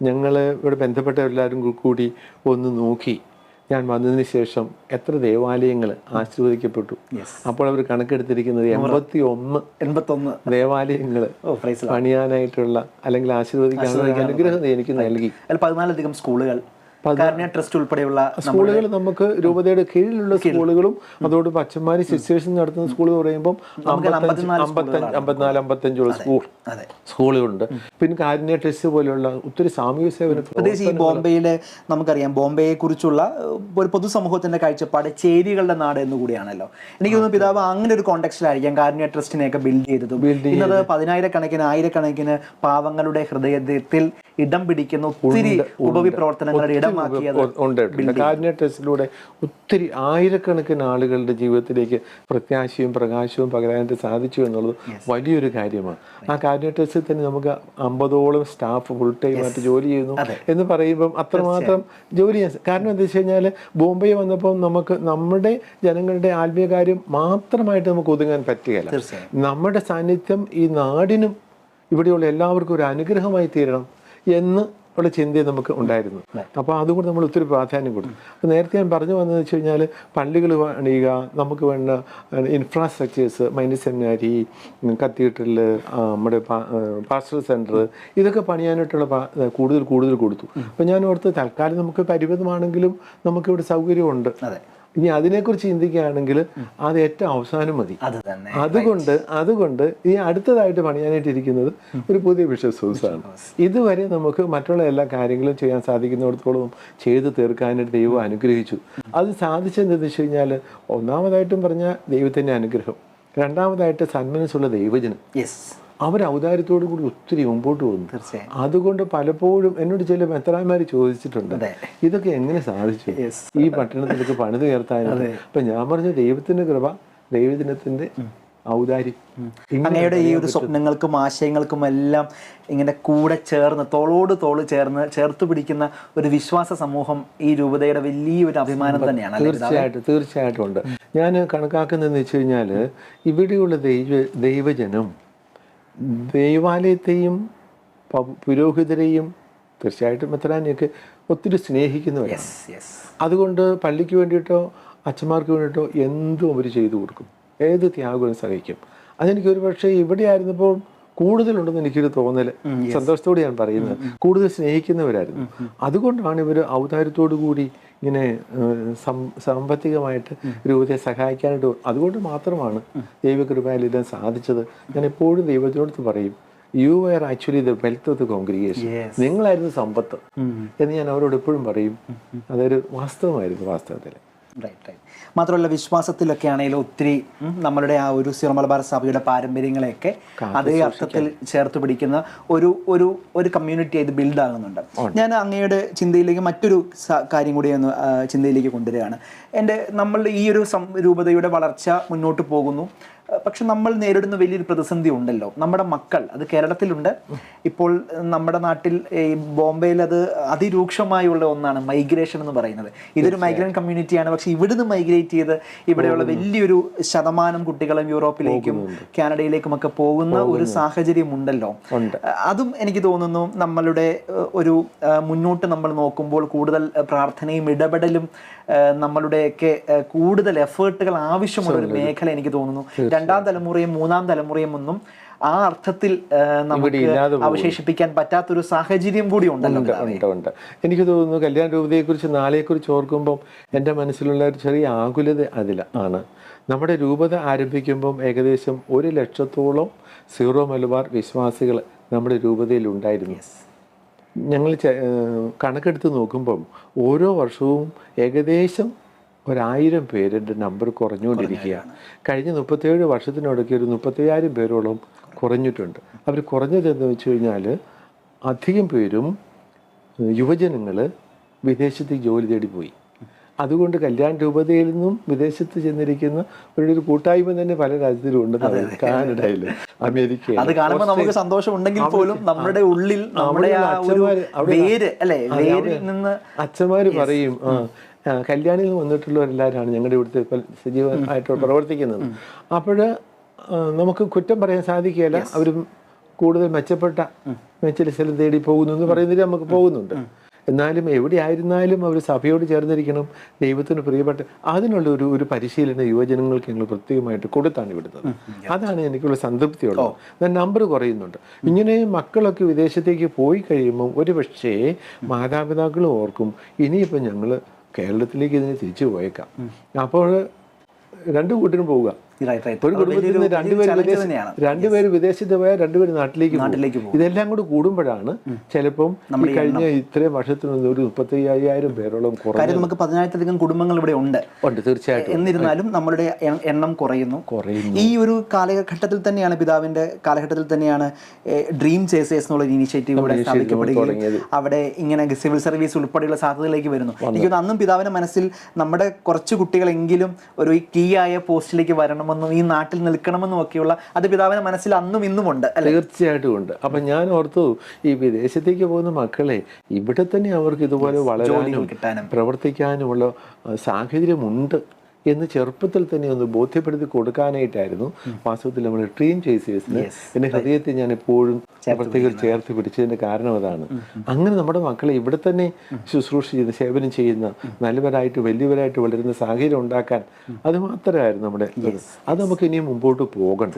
ഞങ്ങൾ ഇവിടെ ബന്ധപ്പെട്ട എല്ലാവരും കൂടി ഒന്ന് നോക്കി. ഞാൻ വന്നതിന് ശേഷം എത്ര ദേവാലയങ്ങൾ ആശീർവദിക്കപ്പെട്ടു. അപ്പോൾ അവർ കണക്കെടുത്തിരിക്കുന്നത് എൺപത്തി ഒന്ന് എൺപത്തൊന്ന്. ദേവാലയങ്ങൾ പണിയാനായിട്ടുള്ള അല്ലെങ്കിൽ ആശീർവദിക്കാനുള്ള അനുഗ്രഹം എനിക്ക് നൽകി. പതിനാലധികം സ്കൂളുകൾ കാരുണ്യ ട്രസ്റ്റ് ഉൾപ്പെടെയുള്ള സ്കൂളുകൾ നമുക്ക് രൂപതയുടെ കീഴിലുള്ള സ്കൂളുകളും അതോട് അച്ഛന്മാര് സിസ്റ്റേഴ്സ് നടത്തുന്ന സ്കൂൾ എന്ന് പറയുമ്പോൾ അമ്പത്തിനാല് അമ്പത്തഞ്ചുള്ള സ്കൂൾ സ്കൂളുകളുണ്ട്. പിന്നെ കാരുണ്യ ട്രസ്റ്റ് പോലെയുള്ള ഒത്തിരി സാമൂഹ്യ സേവന പ്രത്യേകിച്ച് ഈ ബോംബെയിലെ നമുക്കറിയാം ബോംബെയെ കുറിച്ചുള്ള ഒരു പൊതുസമൂഹത്തിന്റെ കാഴ്ചപ്പാട് ചേരികളുടെ നാട് എന്ന് കൂടിയാണല്ലോ. എനിക്ക് തോന്നുന്നു പിതാവ് അങ്ങനെ ഒരു കോണ്ടക്സ്റ്റിലായിരിക്കാം കാരുണ്യ ട്രസ്റ്റിനെയൊക്കെ ബിൽഡ് ചെയ്തതും. ഇന്നത് പതിനായിരക്കണക്കിന് ആയിരക്കണക്കിന് പാവങ്ങളുടെ ഹൃദയത്തിൽ ഇടം പിടിക്കുന്ന ഒത്തിരി ഉപവി പ്രവർത്തനങ്ങളുടെ ഇടമാക്കിയത് ഉണ്ട് ഒത്തിരി ആയിരക്കണക്കിന് ആളുകളുടെ ജീവിതത്തിലേക്ക് പ്രത്യാശയും പ്രകാശവും പകരാനായിട്ട് സാധിച്ചു എന്നുള്ളത് വലിയൊരു കാര്യമാണ്. ആ കാരുണ്യ ടെസ്റ്റിൽ തന്നെ നമുക്ക് അമ്പതോളം സ്റ്റാഫ് ഫുൾ ടൈം ആയിട്ട് ജോലി ചെയ്യുന്നു എന്ന് പറയുമ്പം അത്രമാത്രം ജോലി ചെയ്യാൻ കാരണം എന്താ വെച്ച് കഴിഞ്ഞാൽ ബോംബെ വന്നപ്പോൾ നമുക്ക് നമ്മുടെ ജനങ്ങളുടെ ആത്മീയ കാര്യം മാത്രമായിട്ട് നമുക്ക് ഒതുങ്ങാൻ പറ്റുകയില്ല. നമ്മുടെ സാന്നിധ്യം ഈ നാടിനും ഇവിടെയുള്ള എല്ലാവർക്കും ഒരു അനുഗ്രഹമായി തീരണം. എന്ന് ഉള്ള ചിന്ത നമുക്ക് ഉണ്ടായിരുന്നു. അപ്പോൾ അതുകൊണ്ട് നമ്മൾ ഒത്തിരി പ്രാധാന്യം കൊടുക്കും അപ്പോൾ നേരത്തെ ഞാൻ പറഞ്ഞു വന്നതെന്ന് വെച്ച് കഴിഞ്ഞാൽ പള്ളികൾ പണിയുക നമുക്ക് വേണ്ട ഇൻഫ്രാസ്ട്രക്ചേഴ്സ് മൈനസ് സെമിനാരി കത്തീഡ്രൽ നമ്മുടെ പാസ്റ്റർ സെന്റർ ഇതൊക്കെ പണിയാനായിട്ടുള്ള കൂടുതൽ കൂടുതൽ കൊടുത്തു. അപ്പോൾ ഞാൻ ഓർത്ത് തൽക്കാലം നമുക്ക് പരിമിതമാണെങ്കിലും നമുക്കിവിടെ സൗകര്യമുണ്ട്. ഇനി അതിനെക്കുറിച്ച് ചിന്തിക്കുകയാണെങ്കിൽ അത് ഏറ്റവും അവസാനം മതി. അതുകൊണ്ട് അതുകൊണ്ട് ഈ അടുത്തതായിട്ട് പണിയാനായിട്ടിരിക്കുന്നത് ഒരു പുതിയ ബിഷപ്പ് ഹൗസാണ്. ഇതുവരെ നമുക്ക് മറ്റുള്ള എല്ലാ കാര്യങ്ങളും ചെയ്യാൻ സാധിക്കുന്നിടത്തോളം ചെയ്തു തീർക്കാനായിട്ട് ദൈവം അനുഗ്രഹിച്ചു. അത് സാധിച്ചെന്തെന്ന് വെച്ച് കഴിഞ്ഞാൽ ഒന്നാമതായിട്ടും പറഞ്ഞ ദൈവത്തിന്റെ അനുഗ്രഹം. രണ്ടാമതായിട്ട് സന്മനസ്സുള്ള ദൈവജനം. യെസ് അവർ ഔദാര്യത്തോടു കൂടി ഒത്തിരി മുമ്പോട്ട് പോകുന്നു. തീർച്ചയായും. അതുകൊണ്ട് പലപ്പോഴും എന്നോട് ചില മെത്രാന്മാർ ചോദിച്ചിട്ടുണ്ട്. ഇതൊക്കെ എങ്ങനെ സാധിച്ചു? ഈ പട്ടണത്തിലേക്ക് പണിത് ഉയർത്താനായിട്ട് അപ്പൊ ഞാൻ പറഞ്ഞ ദൈവത്തിന്റെ കൃപ ദൈവദിനത്തിന്റെ ഔദാര്യം. അങ്ങയുടെ ഈ ഒരു സ്വപ്നങ്ങൾക്കും ആശയങ്ങൾക്കും എല്ലാം ഇങ്ങനെ കൂടെ ചേർന്ന് തോളോട് തോൾ ചേർന്ന് ചേർത്ത് പിടിക്കുന്ന ഒരു വിശ്വാസ സമൂഹം ഈ രൂപതയുടെ വലിയൊരു അഭിമാനം തന്നെയാണ് തീർച്ചയായിട്ടും തീർച്ചയായിട്ടും ഉണ്ട്. ഞാൻ കണക്കാക്കുന്നതെന്ന് വെച്ച് കഴിഞ്ഞാൽ ഇവിടെയുള്ള ദൈവ ദൈവജനം ദൈവാലയത്തെയും പുരോഹിതരെയും തീർച്ചയായിട്ടും മെത്രാനെയൊക്കെ ഒത്തിരി സ്നേഹിക്കുന്നവരാണ്. അതുകൊണ്ട് പള്ളിക്ക് വേണ്ടിയിട്ടോ അച്ഛന്മാർക്ക് വേണ്ടിയിട്ടോ എന്തും അവർ ചെയ്തു കൊടുക്കും. ഏത് ത്യാഗവും സഹിക്കും. അതെനിക്ക് ഒരു പക്ഷേ ഇവിടെ ആയിരുന്നപ്പോൾ കൂടുതലുണ്ടെന്ന് എനിക്കൊരു തോന്നൽ സന്തോഷത്തോടെ ഞാൻ പറയുന്നത്. കൂടുതൽ സ്നേഹിക്കുന്നവരായിരുന്നു. അതുകൊണ്ടാണ് ഇവർ ഔദാര്യത്തോടു കൂടി ഇങ്ങനെ സാമ്പത്തികമായിട്ട് രൂപത്തെ സഹായിക്കാനായിട്ട് അതുകൊണ്ട് മാത്രമാണ് ദൈവകൃപയിൽ ഇതാൻ സാധിച്ചത്. ഞാൻ എപ്പോഴും ദൈവത്തിനോട് പറയും you are actually the wealth of the congregation. നിങ്ങളായിരുന്നു സമ്പത്ത്. എന്ന് ഞാൻ അവരോട് എപ്പോഴും പറയും. അതൊരു വാസ്തവമായിരുന്നു വാസ്തവത്തിൽ. Right, റൈറ്റ് മാത്രമല്ല വിശ്വാസത്തിലൊക്കെ ആണെങ്കിലും ഒത്തിരി നമ്മളുടെ ആ ഒരു സിറമലബാർ സഭയുടെ പാരമ്പര്യങ്ങളെയൊക്കെ അതേ അർത്ഥത്തിൽ ചേർത്ത് പിടിക്കുന്ന ഒരു ഒരു ഒരു കമ്മ്യൂണിറ്റി ആയിട്ട് ബിൽഡ് ആകുന്നുണ്ട്. ഞാൻ അങ്ങയുടെ ചിന്തയിലേക്ക് മറ്റൊരു കാര്യം കൂടി ഒന്ന് ചിന്തയിലേക്ക് കൊണ്ടുവരികയാണ്. എന്റെ നമ്മളുടെ ഈ ഒരു സം രൂപതയുടെ വളർച്ച മുന്നോട്ട് പോകുന്നു. പക്ഷെ നമ്മൾ നേരിടുന്ന വലിയൊരു പ്രതിസന്ധി ഉണ്ടല്ലോ. നമ്മുടെ മക്കൾ അത് കേരളത്തിലുണ്ട്. ഇപ്പോൾ നമ്മുടെ നാട്ടിൽ ഈ ബോംബെയിൽ അത് അതിരൂക്ഷമായുള്ള ഒന്നാണ് മൈഗ്രേഷൻ എന്ന് പറയുന്നത്. ഇതൊരു മൈഗ്രന്റ് കമ്മ്യൂണിറ്റിയാണ്. പക്ഷെ ഇവിടുന്ന് മൈഗ്രേറ്റ് ചെയ്ത് ഇവിടെയുള്ള വലിയൊരു ശതമാനം കുട്ടികളും യൂറോപ്പിലേക്കും കാനഡയിലേക്കും ഒക്കെ പോകുന്ന ഒരു സാഹചര്യം ഉണ്ടല്ലോ അതും എനിക്ക് തോന്നുന്നു നമ്മളുടെ ഒരു മുന്നോട്ട് നമ്മൾ നോക്കുമ്പോൾ കൂടുതൽ പ്രാർത്ഥനയും ഇടപെടലും നമ്മളുടെയൊക്കെ കൂടുതൽ എഫേർട്ടുകൾ ആവശ്യമുള്ള ഒരു മേഖല എനിക്ക് തോന്നുന്നു. രണ്ടാം തലമുറയും മൂന്നാം തലമുറയും ഒന്നും ആ അർത്ഥത്തിൽ നമുക്ക് അവശേഷിപ്പിക്കാൻ പറ്റാത്തൊരു സാഹചര്യം കൂടി ഉണ്ടല്ലോ ഉണ്ട് ഉണ്ട് ഉണ്ട്. എനിക്ക് തോന്നുന്നു കല്യാൺ രൂപതയെക്കുറിച്ച് നാളെക്കുറിച്ച് ഓർക്കുമ്പം എന്റെ മനസ്സിലുള്ള ഒരു ചെറിയ ആകുലത അതിൽ ആണ്. നമ്മുടെ രൂപത ആരംഭിക്കുമ്പം ഏകദേശം ഒരു ലക്ഷത്തോളം സീറോ മലബാർ വിശ്വാസികൾ നമ്മുടെ രൂപതയിൽ ഉണ്ടായിരുന്നു. ഞങ്ങൾ കണക്കെടുത്ത് നോക്കുമ്പം ഓരോ വർഷവും ഏകദേശം ഒരായിരം പേരുടെ നമ്പർ കുറഞ്ഞുകൊണ്ടിരിക്കുകയാണ്. കഴിഞ്ഞ മുപ്പത്തേഴ് വർഷത്തിനിടയ്ക്ക് ഒരു മുപ്പത്തയ്യായിരം പേരോളം കുറഞ്ഞിട്ടുണ്ട്. അവർ കുറഞ്ഞതെന്ന് വെച്ച് കഴിഞ്ഞാൽ അധികം പേരും യുവജനങ്ങൾ വിദേശത്തേക്ക് ജോലി തേടി പോയി. അതുകൊണ്ട് കല്യാൺ രൂപതയിൽ നിന്നും വിദേശത്ത് ചെന്നിരിക്കുന്ന ഒരു കൂട്ടായ്മ തന്നെ പല രാജ്യത്തിലും ഉണ്ട് കാനഡയിൽ അമേരിക്ക അത്. കാണുമ്പോൾ നമുക്ക് സന്തോഷം ഉണ്ടെങ്കിൽ പോലും നമ്മുടെ ഉള്ളിൽ നമ്മുടെ വേര് അല്ലേ? വേരിൽ നിന്ന് അച്ഛന്മാര് പറയും കല്യാണിയിൽ വന്നിട്ടുള്ളവരെല്ലാവരാണ് ഞങ്ങളുടെ ഇവിടുത്തെ സജീവമായിട്ട് പ്രവർത്തിക്കുന്നത്. അപ്പോൾ നമുക്ക് കുറ്റം പറയാൻ സാധിക്കുകയില്ല. അവർ കൂടുതൽ മെച്ചപ്പെട്ട മെച്ചിലെ സ്ഥലം തേടി പോകുന്നു എന്ന് പറയുന്നതിൽ നമുക്ക് പോകുന്നുണ്ട്. എന്നാലും എവിടെ ആയിരുന്നാലും അവർ സഭയോട് ചേർന്നിരിക്കണം ദൈവത്തിന് പ്രിയപ്പെട്ട അതിനുള്ള ഒരു ഒരു പരിശീലനം യുവജനങ്ങൾക്ക് ഞങ്ങൾ പ്രത്യേകമായിട്ട് കൊടുത്താണ് വിടുന്നത് അതാണ് എനിക്കുള്ള സംതൃപ്തിയുള്ളത്. നമ്പർ കുറയുന്നുണ്ട്. ഇങ്ങനെ മക്കളൊക്കെ വിദേശത്തേക്ക് പോയി കഴിയുമ്പോൾ ഒരു പക്ഷേ മാതാപിതാക്കൾ ഓർക്കും ഇനിയിപ്പോൾ ഞങ്ങൾ കേരളത്തിലേക്ക് ഇതിനെ തിരിച്ചു പോയേക്കാം. അപ്പോൾ രണ്ടു കൂട്ടിനും പോവുക. ഒരു കുടുംബത്തിൽ രണ്ടുപേര്. വിദേശത്ത് പോയാൽ രണ്ടുപേര് നാട്ടിലേക്ക് നാട്ടിലേക്ക് പോകും. ഇതെല്ലാം കൂടി കൂടുമ്പോഴാണ് ചിലപ്പം കഴിഞ്ഞ ഇത്രയും വർഷത്തിന് ഒരു മുപ്പത്തി അയ്യായിരം പേരോളം കാര്യം നമുക്ക് പതിനായിരത്തിലധികം കുടുംബങ്ങൾ ഇവിടെ ഉണ്ട്. ഉണ്ട് തീർച്ചയായിട്ടും. എന്നിരുന്നാലും നമ്മളുടെ എണ്ണം കുറയുന്നു. കുറയുന്നു. ഈ ഒരു കാലഘട്ടത്തിൽ തന്നെയാണ് പിതാവിന്റെ കാലഘട്ടത്തിൽ തന്നെയാണ് ഡ്രീം ചേസേഴ്സ് എന്നുള്ള ഇനീഷ്യേറ്റീവ് ഇവിടെ സ്ഥാപിക്കപ്പെടുകയും. അവിടെ ഇങ്ങനെ സിവിൽ സർവീസ് ഉൾപ്പെടെയുള്ള സാധ്യതകളിലേക്ക് വരുന്നു. എനിക്ക് അന്നും പിതാവിന്റെ മനസ്സിൽ നമ്മുടെ കുറച്ച് കുട്ടികളെങ്കിലും ഒരു കീ ആയ പോസ്റ്റിലേക്ക് വരണമെന്നും ഈ നാട്ടിൽ നിൽക്കണമെന്നും ഒക്കെയുള്ള അത് പിതാവിന്റെ മനസ്സിൽ അന്നും ഇന്നും ഉണ്ട് തീർച്ചയായിട്ടും ഉണ്ട്. അപ്പൊ ഞാൻ ഓർത്തു ഈ വിദേശത്തേക്ക് പോകുന്ന മക്കളെ ഇവിടെ തന്നെ അവർക്ക് ഇതുപോലെ വളരെ പ്രവർത്തിക്കാനുമുള്ള സാഹചര്യമുണ്ട്. എന്ന് ചെറുപ്പത്തിൽ തന്നെ ഒന്ന് ബോധ്യപ്പെടുത്തി കൊടുക്കാനായിട്ടായിരുന്നു വാസ്തവത്തിൽ നമ്മൾ ട്രീം ചേസേഴ്സിന് എന്റെ ഹൃദയത്തെ ഞാൻ എപ്പോഴും പ്രത്യേകം ചേർത്ത് പിടിച്ചതിന്റെ കാരണം അതാണ്. അങ്ങനെ നമ്മുടെ മക്കളെ ഇവിടെ തന്നെ ശുശ്രൂഷ ചെയ്യുന്ന സേവനം ചെയ്യുന്ന നല്ലവരായിട്ട് വലിയവരായിട്ട് വളരുന്ന സാഹചര്യം ഉണ്ടാക്കാൻ അത് മാത്രമായിരുന്നു നമ്മുടെ അത് നമുക്ക് ഇനിയും മുമ്പോട്ട് പോകണം.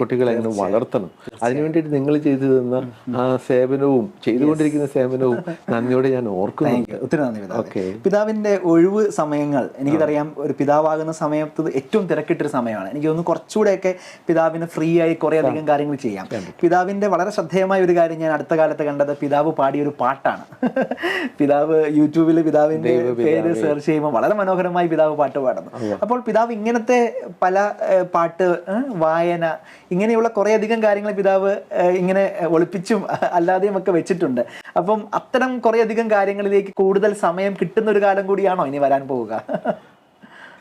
കുട്ടികളെ അങ്ങനെ വളർത്തണം. അതിനുവേണ്ടിട്ട് നിങ്ങൾ ചെയ്തു തന്ന ആ സേവനവും ചെയ്തുകൊണ്ടിരിക്കുന്ന സേവനവും നന്ദിയോടെ ഞാൻ ഓർക്കുന്നു. ഒത്തിരി നന്ദി പിതാവിന്റെ ഒഴിവ് സമയങ്ങൾ എനിക്കറിയാം ഒരു പിതാവായി പിതാവാകുന്ന സമയത്ത് ഏറ്റവും തിരക്കിട്ടൊരു സമയമാണ്. എനിക്ക് തോന്നുന്നു കുറച്ചുകൂടെയൊക്കെ പിതാവിന് ഫ്രീ ആയി കുറേ അധികം കാര്യങ്ങൾ ചെയ്യാം. പിതാവിന്റെ വളരെ ശ്രദ്ധേയമായ ഒരു കാര്യം ഞാൻ അടുത്ത കാലത്ത് കണ്ടത് പിതാവ് പാടിയ ഒരു പാട്ടാണ്. പിതാവ് യൂട്യൂബിൽ പിതാവിന്റെ പേര് സെർച്ച് ചെയ്യുമ്പോൾ വളരെ മനോഹരമായി പിതാവ് പാട്ട് പാടുന്നു. അപ്പോൾ പിതാവ് ഇങ്ങനത്തെ പല പാട്ട് വായന ഇങ്ങനെയുള്ള കുറേ അധികം കാര്യങ്ങൾ പിതാവ് ഇങ്ങനെ ഒളിപ്പിച്ചും അല്ലാതെയും ഒക്കെ വെച്ചിട്ടുണ്ട്. അപ്പം അത്തരം കുറേ അധികം കാര്യങ്ങളിലേക്ക് കൂടുതൽ സമയം കിട്ടുന്ന ഒരു കാലം കൂടിയാണോ ഇനി വരാൻ പോവുക?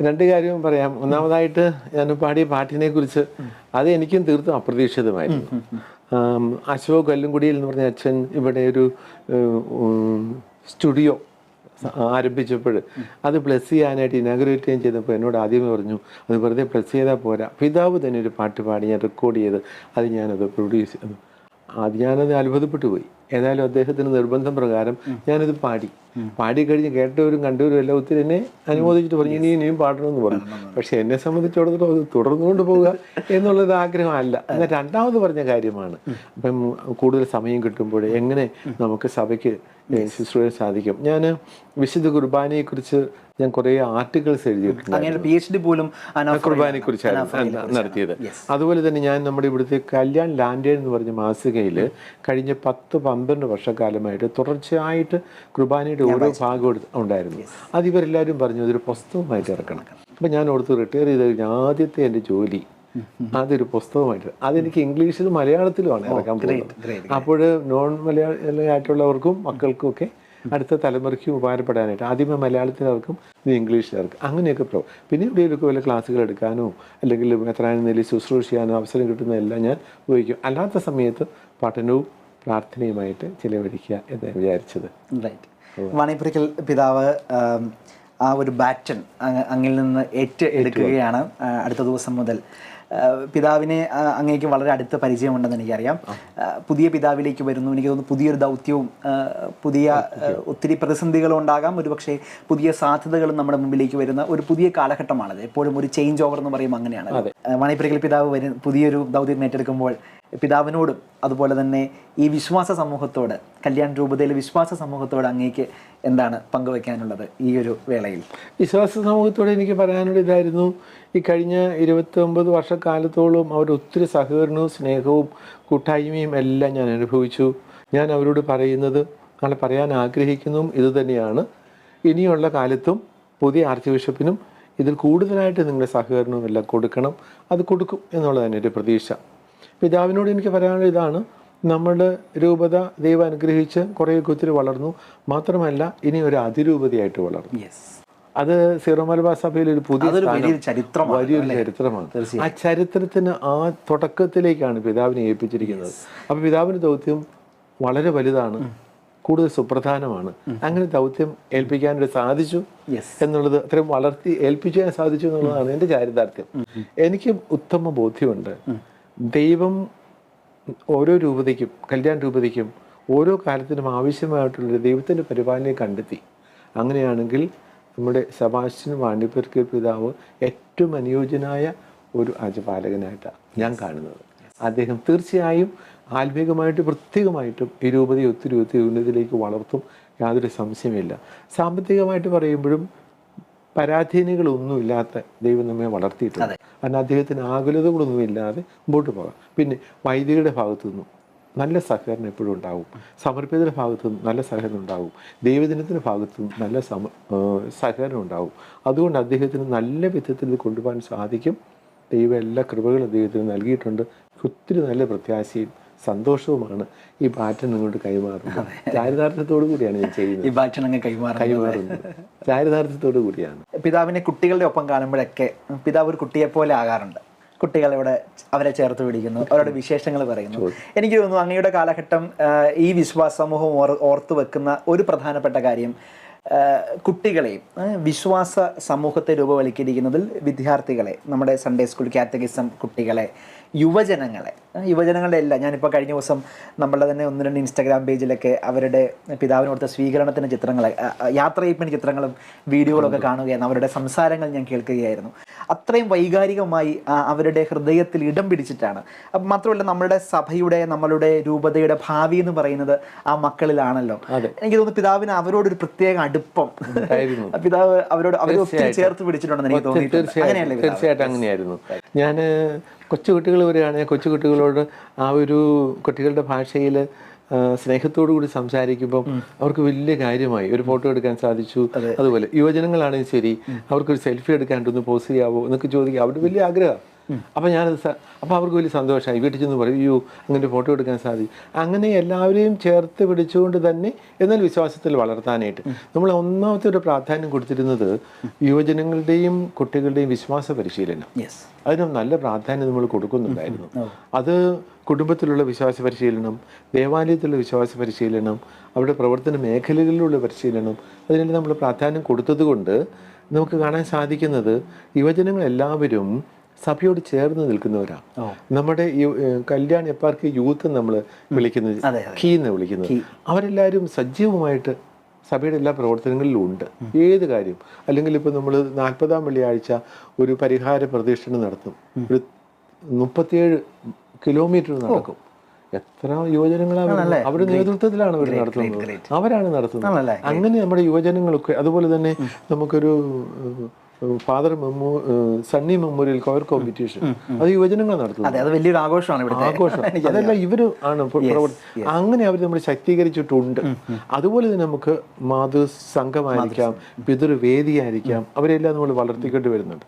രണ്ട് കാര്യവും പറയാം. ഒന്നാമതായിട്ട് ഞാൻ പാടിയ പാട്ടിനെ കുറിച്ച് അത് എനിക്കും തീർത്തും അപ്രതീക്ഷിതമായിരുന്നു. അശോക് കല്ലുംകുടിയിൽ എന്ന് പറഞ്ഞ അച്ഛൻ ഇവിടെ ഒരു സ്റ്റുഡിയോ ആരംഭിച്ചപ്പോൾ അത് പ്ലസ് ചെയ്യാനായിട്ട് ഇനാഗ്രേറ്റ് ചെയ്യാൻ ചെയ്തപ്പോൾ എന്നോട് ആദ്യമേ പറഞ്ഞു അത് വെറുതെ പ്ലസ് ചെയ്താൽ പോരാ. പിതാവ് തന്നെ ഒരു പാട്ട് പാടി ഞാൻ റെക്കോർഡ് ചെയ്ത് അത് ഞാനത് പ്രൊഡ്യൂസ് ചെയ്തു. അത് ഞാനത് അത്ഭുതപ്പെട്ടു പോയി. ഏതായാലും അദ്ദേഹത്തിന് നിർബന്ധം പ്രകാരം ഞാനിത് പാടി. പാടി കഴിഞ്ഞ് കേട്ടവരും കണ്ടവരും എല്ലാം ഒത്തിരി എന്നെ അനുമോദിച്ചിട്ട് പറഞ്ഞു ഇനി ഇനിയും പാടണമെന്ന് പറഞ്ഞു. പക്ഷെ എന്നെ സംബന്ധിച്ചിടത്തോളം അത് തുടർന്നുകൊണ്ട് പോവുക എന്നുള്ളത് ആഗ്രഹമല്ല എന്നാൽ രണ്ടാമത് പറഞ്ഞ കാര്യമാണ്. അപ്പം കൂടുതൽ സമയം കിട്ടുമ്പോൾ എങ്ങനെ നമുക്ക് സഭയ്ക്ക് ശുശ്രൂഷ സാധിക്കും? ഞാൻ വിശുദ്ധ കുർബാനയെക്കുറിച്ച് ഞാൻ കുറേ ആർട്ടിക്കിൾസ് എഴുതിയിട്ടുണ്ട്. അങ്ങനെ പി എച്ച് ഡി പോലും അനാഫ് കുർബാനയെ കുറിച്ചാണ് നടത്തിയത്. അതുപോലെ തന്നെ ഞാൻ നമ്മുടെ ഇവിടുത്തെ കല്യാൺ ലാൻഡേഡ് എന്ന് പറഞ്ഞ മാസികയിൽ കഴിഞ്ഞ പത്ത് പന്ത്രണ്ട് വർഷക്കാലമായിട്ട് തുടർച്ചയായിട്ട് കുർബാനയുടെ ഓരോ ഭാഗം ഉണ്ടായിരുന്നു. അത് ഇവരെല്ലാവരും പറഞ്ഞു അതൊരു പുസ്തകമായിട്ട് ഇറക്കണം. അപ്പം ഞാൻ ഓർത്ത് റിട്ടയർ ചെയ്ത് കഴിഞ്ഞ ആദ്യത്തെ എന്റെ ജോലി അതൊരു പുസ്തകമായിട്ട് അതെനിക്ക് ഇംഗ്ലീഷിലും മലയാളത്തിലുമാണ് ഇറക്കാൻ പോകുന്നത്. അപ്പോൾ നോൺ മലയാളിയായിട്ടുള്ളവർക്കും മക്കൾക്കും ഒക്കെ അടുത്ത തലമുറയ്ക്കും ഉപകാരപ്പെടാനായിട്ട്. ആദ്യമേ മലയാളത്തിലവർക്കും ഇത് ഇംഗ്ലീഷിലവർക്കും അങ്ങനെയൊക്കെ പ്രോ പിന്നെ എവിടെയെങ്കിലുമൊക്കെ വല്ല ക്ലാസ്സുകൾ എടുക്കാനോ അല്ലെങ്കിൽ എത്രയാണ് നിലയിൽ ശുശ്രൂഷ ചെയ്യാനോ അവസരം കിട്ടുന്നതെല്ലാം ഞാൻ ഉപയോഗിക്കും. അല്ലാത്ത സമയത്ത് പഠനവും പ്രാർത്ഥനയുമായിട്ട് ചിലവഴിക്കുക എന്ന് വിചാരിച്ചത്. റൈറ്റ് പിതാവ് ആ ഒരു ബാറ്റൺ അങ്ങിൽ നിന്ന് ഏറ്റെടുക്കുകയാണ് അടുത്ത ദിവസം മുതൽ. പിതാവിനെ അങ്ങേക്ക് വളരെ അടുത്ത പരിചയമുണ്ടെന്ന് എനിക്കറിയാം. പുതിയ പിതാവിലേക്ക് വരുന്നു. എനിക്ക് തോന്നുന്നു പുതിയൊരു ദൗത്യവും പുതിയ ഒത്തിരി പ്രതിസന്ധികളും ഉണ്ടാകാം. ഒരുപക്ഷെ പുതിയ സാധ്യതകളും നമ്മുടെ മുമ്പിലേക്ക് വരുന്ന ഒരു പുതിയ കാലഘട്ടമാണത്. എപ്പോഴും ഒരു ചേഞ്ച് ഓവർ എന്ന് പറയുമ്പോൾ അങ്ങനെയാണ്. വാണിപ്പുരയ്ക്കൽ പിതാവ് വരും പുതിയൊരു ദൗത്യം ഏറ്റെടുക്കുമ്പോൾ പിതാവിനോടും അതുപോലെ തന്നെ ഈ വിശ്വാസ സമൂഹത്തോട് കല്യാൺ രൂപതയിലെ വിശ്വാസ സമൂഹത്തോട് അങ്ങേക്ക് എന്താണ് പങ്കുവെക്കാനുള്ളത് ഈ ഒരു വേളയിൽ? വിശ്വാസ സമൂഹത്തോട് എനിക്ക് പറയാനുള്ള ഇതായിരുന്നു. ഈ കഴിഞ്ഞ ഇരുപത്തൊമ്പത് വർഷക്കാലത്തോളം അവർ ഒത്തിരി സഹകരണവും സ്നേഹവും കൂട്ടായ്മയും എല്ലാം ഞാൻ അനുഭവിച്ചു. ഞാൻ അവരോട് പറയുന്നത് അങ്ങനെ പറയാൻ ആഗ്രഹിക്കുന്നതും ഇതുതന്നെയാണ് ഇനിയുള്ള കാലത്തും പുതിയ ആർച്ച് ബിഷപ്പിനും ഇതിൽ കൂടുതലായിട്ട് നിങ്ങളുടെ സഹകരണവും എല്ലാം കൊടുക്കണം. അത് കൊടുക്കും എന്നുള്ളതാണ് എന്റെ പ്രതീക്ഷ. പിതാവിനോട് എനിക്ക് പറയാനുള്ള ഇതാണ് നമ്മുടെ രൂപത ദൈവം അനുഗ്രഹിച്ച് കുറേ ഒത്തിരി വളർന്നു. മാത്രമല്ല ഇനി ഒരു അതിരൂപതയായിട്ട് വളർന്നു. അത് സീറോ മലബാർ സഭയിൽ ഒരു പുതിയ വലിയൊരു ചരിത്രമാണ് ആ ചരിത്രത്തിന് ആ തുടക്കത്തിലേക്കാണ് പിതാവിനെ ഏൽപ്പിച്ചിരിക്കുന്നത്. അപ്പൊ പിതാവിന്റെ ദൗത്യം വളരെ വലുതാണ് കൂടുതൽ സുപ്രധാനമാണ്. അങ്ങനെ ദൗത്യം ഏൽപ്പിക്കാനായിട്ട് സാധിച്ചു എന്നുള്ളത് അത്രയും വളർത്തി ഏൽപ്പിക്കാൻ സാധിച്ചു എന്നുള്ളതാണ് എന്റെ ചാരിതാർത്ഥ്യം. എനിക്ക് ഉത്തമ ബോധ്യമുണ്ട്. ദൈവം ഓരോ രൂപതയ്ക്കും കല്യാൺ രൂപതയ്ക്കും ഓരോ കാലത്തിനും ആവശ്യമായിട്ടുള്ള ദൈവത്തിന്റെ പരിപാലനയെ കണ്ടെത്തി. അങ്ങനെയാണെങ്കിൽ നമ്മുടെ സബാസ്റ്റ്യൻ വാണിപ്പർക്കൽ പിതാവ് ഏറ്റവും അനുയോജ്യനായ ഒരു അജപാലകനായിട്ടാണ് ഞാൻ കാണുന്നത്. അദ്ദേഹം തീർച്ചയായും ആത്മീകമായിട്ട് പ്രത്യേകമായിട്ടും ഈ രൂപതയെ ഒത്തിരി ഒത്തിരി ഉന്നതിയിലേക്ക് വളർത്തും യാതൊരു സംശയമില്ല സാമ്പത്തികമായിട്ട് പറയുമ്പോഴും പരാധീനങ്ങളൊന്നുമില്ലാത്ത ദൈവം നമ്മെ വളർത്തിയിട്ടുണ്ട്. കാരണം അദ്ദേഹത്തിന് ആകുലതകളൊന്നും ഇല്ലാതെ മുമ്പോട്ട് പോകാം. പിന്നെ വൈദികരുടെ ഭാഗത്തു നിന്നും നല്ല സഹകരണം എപ്പോഴും ഉണ്ടാവും. സമർപ്പിതരുടെ ഭാഗത്തു നിന്നും നല്ല സഹകരണം ഉണ്ടാവും. ദൈവദിനത്തിന്റെ ഭാഗത്തു നിന്നും നല്ല സമ സഹകരണം ഉണ്ടാവും. അതുകൊണ്ട് അദ്ദേഹത്തിന് നല്ല വിധത്തിൽ ഇത് കൊണ്ടുപോകാൻ സാധിക്കും. ദൈവം എല്ലാ കൃപകളും അദ്ദേഹത്തിന് നൽകിയിട്ടുണ്ട്. ഒത്തിരി നല്ല പ്രത്യാശയും സന്തോഷവുമാണ് ഈ ബാറ്റൻ നിങ്ങോട്ട് കൈമാറുന്നത്. ചാരിതാർത്ഥ്യത്തോടു കൂടിയാണ് ഞാൻ ചെയ്യുന്നത്. ഈ ബാറ്റൺ അങ്ങ് കൈമാറുന്നത്. ചാരിതാർത്ഥ്യത്തോടു കൂടിയാണ്. പിതാവിനെ കുട്ടികളുടെ ഒപ്പം കാണുമ്പോഴൊക്കെ പിതാവ് ഒരു കുട്ടിയെ പോലെ ആകാറുണ്ട്. കുട്ടികൾ ഇവിടെ അവരെ ചേർത്ത് പിടിക്കുന്നു. അവരുടെ വിശേഷങ്ങൾ പറയുന്നു. എനിക്ക് തോന്നുന്നു അങ്ങയുടെ കാലഘട്ടം ഈ വിശ്വാസ സമൂഹം ഓർത്ത് വെക്കുന്ന ഒരു പ്രധാനപ്പെട്ട കാര്യം കുട്ടികളെയും വിശ്വാസ സമൂഹത്തെ രൂപവൽക്കരിക്കുന്നതിൽ വിദ്യാർത്ഥികളെ നമ്മുടെ സൺഡേ സ്കൂൾ കാത്തഗിസം കുട്ടികളെ യുവജനങ്ങളെ യുവജനങ്ങളുടെ എല്ലാം ഞാനിപ്പോൾ കഴിഞ്ഞ ദിവസം നമ്മളുടെ തന്നെ ഒന്ന് രണ്ട് ഇൻസ്റ്റാഗ്രാം പേജിലൊക്കെ അവരുടെ പിതാവിന് കൊടുത്ത സ്വീകരണത്തിന് ചിത്രങ്ങൾ യാത്രയപ്പിന് ചിത്രങ്ങളും വീഡിയോകളൊക്കെ കാണുകയായിരുന്നു. അവരുടെ സംസാരങ്ങൾ ഞാൻ കേൾക്കുകയായിരുന്നു. അത്രയും വൈകാരികമായി അവരുടെ ഹൃദയത്തിൽ ഇടം പിടിച്ചിട്ടാണ്. അപ്പം മാത്രമല്ല നമ്മളുടെ സഭയുടെ നമ്മളുടെ രൂപതയുടെ ഭാവി എന്ന് പറയുന്നത് ആ മക്കളിലാണല്ലോ. എനിക്ക് തോന്നുന്നു പിതാവിന് അവരോടൊരു പ്രത്യേക അടുപ്പം. പിതാവ് അവരോട് അവർ ഒത്തിരി ചേർത്ത് പിടിച്ചിട്ടുണ്ടെന്ന് എനിക്ക് തോന്നിയിട്ടുണ്ട്. അങ്ങനെയല്ലേ തീർച്ചയായിട്ടും അങ്ങനെയായിരുന്നു. ഞാൻ കൊച്ചുകുട്ടികൾ വരികയാണെങ്കിൽ കൊച്ചുകുട്ടികളോട് ആ ഒരു കുട്ടികളുടെ ഭാഷയിൽ സ്നേഹത്തോടു കൂടി സംസാരിക്കുമ്പോൾ അവർക്ക് വലിയ കാര്യമായി. ഒരു ഫോട്ടോ എടുക്കാൻ സാധിച്ചു. അതുപോലെ യുവജനങ്ങളാണെങ്കിൽ ശരി അവർക്കൊരു സെൽഫി എടുക്കാണ്ടൊന്ന് പോസ് ചെയ്യാവോ എന്നൊക്കെ ചോദിക്കുക. അവരുടെ വലിയ ആഗ്രഹം. അപ്പം ഞാനത് അപ്പം അവർക്ക് വലിയ സന്തോഷമായി. വീട്ടിൽ ചെന്ന് പറയും അയ്യോ അങ്ങനെ ഫോട്ടോ എടുക്കാൻ സാധിക്കും. അങ്ങനെ എല്ലാവരെയും ചേർത്ത് പിടിച്ചുകൊണ്ട് തന്നെ എന്നാൽ വിശ്വാസത്തിൽ വളർത്താനായിട്ട്. നമ്മൾ ഒന്നാമത്തെ ഒരു പ്രാധാന്യം കൊടുത്തിരുന്നത് യുവജനങ്ങളുടെയും കുട്ടികളുടെയും വിശ്വാസ പരിശീലനം. അതിന് നല്ല പ്രാധാന്യം നമ്മൾ കൊടുക്കുന്നുണ്ടായിരുന്നു. അത് കുടുംബത്തിലുള്ള വിശ്വാസ പരിശീലനം ദേവാലയത്തിലുള്ള വിശ്വാസ പരിശീലനം അവരുടെ പ്രവർത്തന മേഖലകളിലുള്ള പരിശീലനം അതിനെല്ലാം നമ്മൾ പ്രാധാന്യം കൊടുത്തത് കൊണ്ട് നമുക്ക് കാണാൻ സാധിക്കുന്നത് യുവജനങ്ങൾ എല്ലാവരും സഭയോട് ചേർന്ന് നിൽക്കുന്നവരാണ് നമ്മുടെ ഈ കല്യാൺ എപ്പാർക്ക് യൂത്ത് നമ്മൾ വിളിക്കുന്നത് കീ എന്ന് വിളിക്കുന്നത്. അവരെല്ലാവരും സജീവമായിട്ട് സഭയുടെ എല്ലാ പ്രവർത്തനങ്ങളിലും ഉണ്ട് ഏത് കാര്യം? അല്ലെങ്കിൽ ഇപ്പോൾ നമ്മൾ നാൽപ്പതാം വെള്ളിയാഴ്ച ഒരു പരിഹാര പ്രദക്ഷിണം നടത്തും. ഒരു മുപ്പത്തിയേഴ് കിലോമീറ്റർ നടക്കും. എത്ര യുവജനങ്ങളാണ് അവരുടെ നേതൃത്വത്തിലാണ് അവർ നടത്തുന്നത്. അവരാണ് നടത്തുന്നത്? അങ്ങനെ നമ്മുടെ യുവജനങ്ങളൊക്കെ അതുപോലെ തന്നെ നമുക്കൊരു father memo Sunny memorial cover competition. അത് യുവജനങ്ങൾ നടത്തുന്നത് അതെ വലിയൊരു ആഘോഷമാണ് ആഘോഷം. അതെല്ലാം ആണ് അങ്ങനെ അവർ നമ്മൾ ശക്തീകരിച്ചിട്ടുണ്ട്. അതുപോലെ തന്നെ നമുക്ക് മാതൃ സംഘമായിരിക്കാം പിതൃവേദിയായിരിക്കാം അവരെല്ലാം നമ്മൾ വളർത്തിക്കൊണ്ട് വരുന്നുണ്ട്.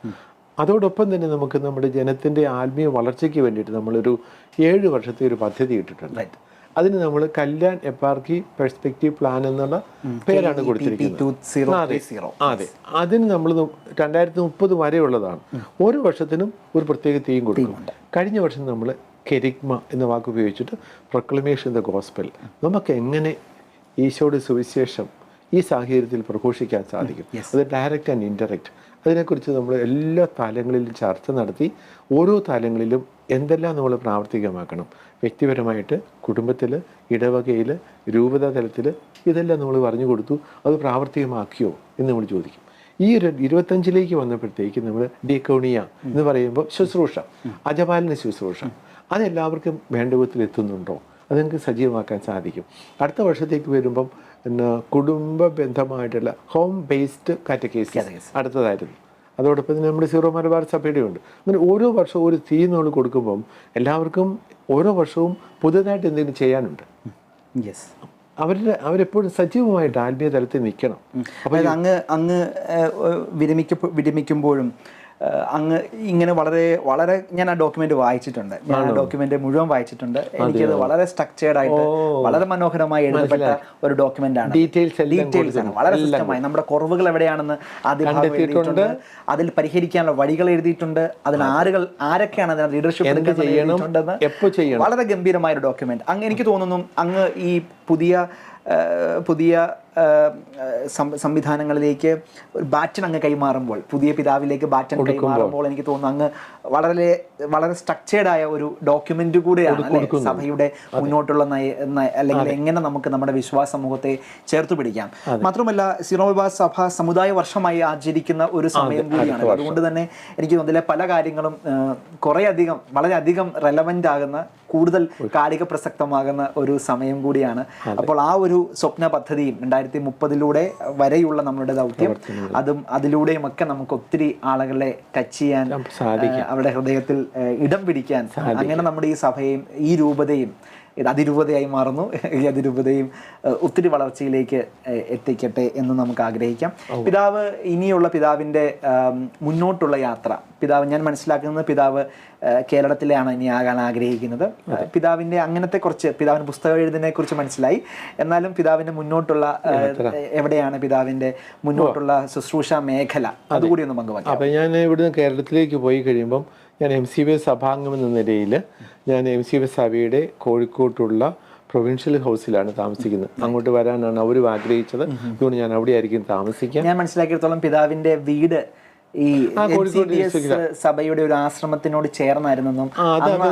അതോടൊപ്പം തന്നെ നമുക്ക് നമ്മുടെ ജനത്തിന്റെ ആത്മീയ വളർച്ചയ്ക്ക് വേണ്ടിയിട്ട് നമ്മളൊരു ഏഴ് വർഷത്തെ ഒരു പദ്ധതി ഇട്ടിട്ടുണ്ട്. അതിന് നമ്മൾ കല്യാൺ എപ്പാർക്കി പെർസ്പെക്റ്റീവ് പ്ലാൻ എന്നുള്ള പേരാണ് കൊടുത്തിരിക്കുന്നത്. അതെ. അതെ. അതിന് നമ്മൾ രണ്ടായിരത്തി മുപ്പത് വരെയുള്ളതാണ്. ഒരു വർഷത്തിനും ഒരു പ്രത്യേക തീം കൊടുക്കും. കഴിഞ്ഞ വർഷം നമ്മൾ കെരിഗ്മ എന്ന വാക്ക് ഉപയോഗിച്ചിട്ട് പ്രൊക്ലമേഷൻ ദ ഗോസ്പൽ നമുക്ക് എങ്ങനെ ഈശോയുടെ സുവിശേഷം ഈ സാഹചര്യത്തിൽ പ്രഘോഷിക്കാൻ സാധിക്കും? അത് ഡയറക്റ്റ് ആൻഡ് ഇൻഡയറക്റ്റ് അതിനെക്കുറിച്ച് നമ്മൾ എല്ലാ തലങ്ങളിലും ചർച്ച നടത്തി ഓരോ തലങ്ങളിലും എന്തെല്ലാം നമ്മൾ പ്രാവർത്തികമാക്കണം. വ്യക്തിപരമായിട്ട് കുടുംബത്തിൽ ഇടവകയിൽ രൂപത തലത്തിൽ ഇതെല്ലാം നമ്മൾ പറഞ്ഞു കൊടുത്തു. അത് പ്രാവർത്തികമാക്കിയോ എന്ന് നമ്മൾ ചോദിക്കും. ഈ ഒരു ഇരുപത്തഞ്ചിലേക്ക് വന്നപ്പോഴത്തേക്ക് നമ്മൾ ഡീകോണിയ എന്ന് പറയുമ്പോൾ ശുശ്രൂഷ അജപാലന ശുശ്രൂഷ. അതെല്ലാവർക്കും വേണ്ട വിധത്തിൽ എത്തുന്നുണ്ടോ അത് നിങ്ങൾക്ക് സജീവമാക്കാൻ സാധിക്കും. അടുത്ത വർഷത്തേക്ക് വരുമ്പം പിന്നെ കുടുംബ ബന്ധമായിട്ടുള്ള ഹോം ബേസ്ഡ് കാറ്റഗേസ് അടുത്തതായിരുന്നു. അതോടൊപ്പം തന്നെ നമ്മുടെ സീറോ മലബാർ സഭയുടെ ഉണ്ട് അങ്ങനെ ഓരോ വർഷവും ഒരു തീം നമ്മൾ കൊടുക്കുമ്പം എല്ലാവർക്കും ഓരോ വർഷവും പുതുതായിട്ട് എന്തെങ്കിലും ചെയ്യാനുണ്ട്. യെസ് അവരുടെ അവരെപ്പോഴും സജീവമായിട്ട് ആത്മീയ തലത്തിൽ നിൽക്കണം. അപ്പോൾ അങ്ങ് അങ്ങ് വിരമിക്ക വിരമിക്കുമ്പോഴും അങ്ങ് ഇങ്ങനെ വളരെ വളരെ ഞാൻ ആ ഡോക്യുമെന്റ് വായിച്ചിട്ടുണ്ട്. ഞാൻ ആ ഡോക്യുമെന്റ് മുഴുവൻ വായിച്ചിട്ടുണ്ട്. എനിക്കത് വളരെ സ്ട്രക്ചേർഡ് ആയിട്ട് വളരെ മനോഹരമായി എഴുതപ്പെട്ട ഒരു ഡോക്യുമെന്റ് ആണ്. ഡീറ്റെയിൽസ് ഡീറ്റെയിൽസ് ആണ്. വളരെ സിസ്റ്റമായി നമ്മുടെ കുറവുകൾ എവിടെയാണെന്ന് ആദ്യം ഭാഗം എഴുതിയിട്ടുണ്ട്. അതിൽ പരിഹരിക്കാനുള്ള വഴികൾ എഴുതിയിട്ടുണ്ട്. അതിൽ ആരുകൾ ആരൊക്കെയാണ് അതിന് ലീഡർഷിപ്പ്. വളരെ ഗംഭീരമായ ഒരു ഡോക്യുമെന്റ് അങ്ങ് എനിക്ക് തോന്നുന്നു അങ്ങ് ഈ പുതിയ പുതിയ സംവിധാനങ്ങളിലേക്ക് ഒരു ബാറ്റൺ അങ്ങ് കൈമാറുമ്പോൾ പുതിയ പിതാവിലേക്ക് ബാറ്റൺ കൈമാറുമ്പോൾ എനിക്ക് തോന്നുന്നു അങ്ങ് വളരെ വളരെ സ്ട്രക്ചേർഡായ ഒരു ഡോക്യുമെന്റ് കൂടെയാണ് അല്ലേ? സഭയുടെ മുന്നോട്ടുള്ള നയ- അല്ലെങ്കിൽ എങ്ങനെ നമുക്ക് നമ്മുടെ വിശ്വാസ സമൂഹത്തെ ചേർത്ത് പിടിക്കാം. മാത്രമല്ല സിറോബ സഭ സമുദായ വർഷമായി ആചരിക്കുന്ന ഒരു സമയം കൂടിയാണ് അതുകൊണ്ട് തന്നെ എനിക്ക് തോന്നുന്നില്ല പല കാര്യങ്ങളും കുറേയധികം അധികം വളരെയധികം റെലവെന്റ് ആകുന്ന കൂടുതൽ കാലിക പ്രസക്തമാകുന്ന ഒരു സമയം കൂടിയാണ്. അപ്പോൾ ആ ഒരു സ്വപ്ന പദ്ധതിയും രണ്ടായിരത്തി മുപ്പതിലൂടെ വരെയുള്ള നമ്മുടെ ദൗത്യം അതും അതിലൂടെയും ഒക്കെ നമുക്ക് ഒത്തിരി ആളുകളെ ടച്ച് ചെയ്യാൻ അവരുടെ ഹൃദയത്തിൽ ഇടം പിടിക്കാൻ അങ്ങനെ നമ്മുടെ ഈ സഭയും ഈ രൂപതയും ഇത് അതിരൂപതയായി മാറുന്നു. ഈ അതിരൂപതയും ഒത്തിരി വളർച്ചയിലേക്ക് എത്തിക്കട്ടെ എന്ന് നമുക്ക് ആഗ്രഹിക്കാം. പിതാവ് ഇനിയുള്ള പിതാവിന്റെ മുന്നോട്ടുള്ള യാത്ര. പിതാവ് ഞാൻ മനസ്സിലാക്കുന്നത് പിതാവ് കേരളത്തിലാണ് ഇനി ആകാൻ ആഗ്രഹിക്കുന്നത്. പിതാവിന്റെ അങ്ങനത്തെ കുറച്ച് പിതാവിന്റെ പുസ്തകം എഴുതിനെ കുറിച്ച് മനസ്സിലായി. എന്നാലും പിതാവിന്റെ മുന്നോട്ടുള്ള എവിടെയാണ് പിതാവിന്റെ മുന്നോട്ടുള്ള ശുശ്രൂഷ മേഖല? അതുകൂടി ഒന്ന് പങ്കുവയ്ക്കാം. അപ്പം ഞാൻ ഇവിടുന്ന് കേരളത്തിലേക്ക് പോയി കഴിയുമ്പം ഞാൻ എം സി ബി എസ് സഭാംഗം എന്ന നിലയിൽ ഞാൻ എം സി ബി സഭയുടെ കോഴിക്കോട്ടുള്ള പ്രൊവിൻഷ്യൽ ഹൗസിലാണ് താമസിക്കുന്നത്. അങ്ങോട്ട് വരാനാണ് അവരും ആഗ്രഹിച്ചത്. അതുകൊണ്ട് ഞാൻ അവിടെ ആയിരിക്കും താമസിക്കുക ഞാൻ മനസ്സിലാക്കിയിടത്തോളം പിതാവിന്റെ വീട് ഈ സഭയുടെ ഒരു ആശ്രമത്തിനോട് ചേർന്നായിരുന്നെന്നും